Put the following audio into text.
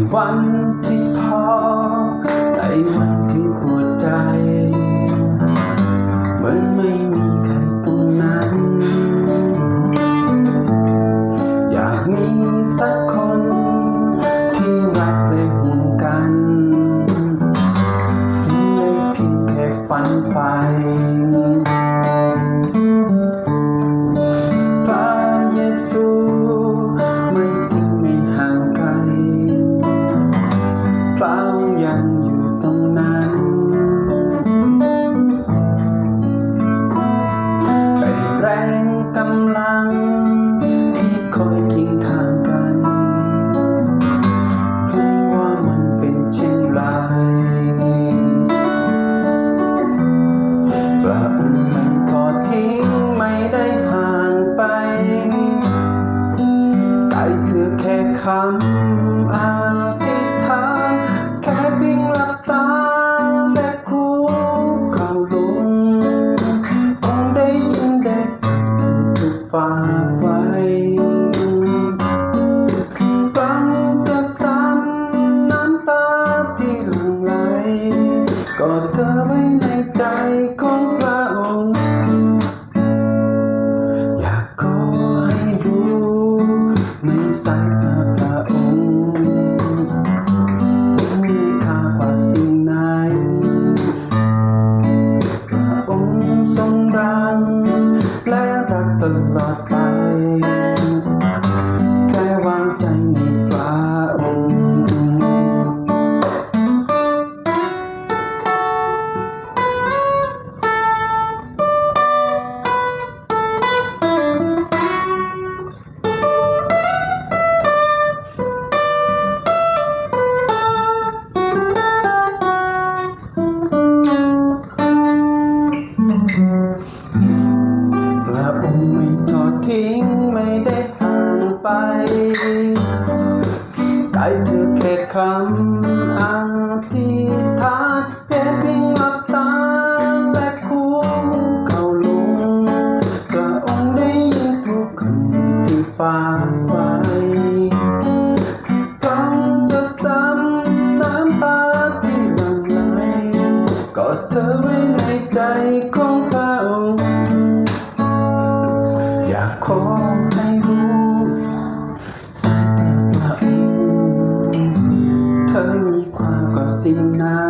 ในวันที่ท้อในวันที่ปวดใจ เหมือนไม่มีใครตรงนั้น อยากมีสักคนที่รักและห่นกันเพียงแค่ฝันไป เธอแค่คำอธิษฐานแค่เพียงหลับตาและคูเข้าลงองค์ได้ยินได้ถูกฝากไว้ฟังกระสันน้ำตาที่หลั่งไหลกอดเธอไว้ในใจของพระ ไปไกลเธอแค่คำอธิษฐานแค่เพียงหลับตาและคูเข้าลงพระองค์ได้ยินทุกคำที่ฝากไว้ฟังจะซ้ำน้ำตาที่หลั่งไหลกอดเธอไว้ในใจของพระองค์อยากขอให้รู้ สิ่งนั้น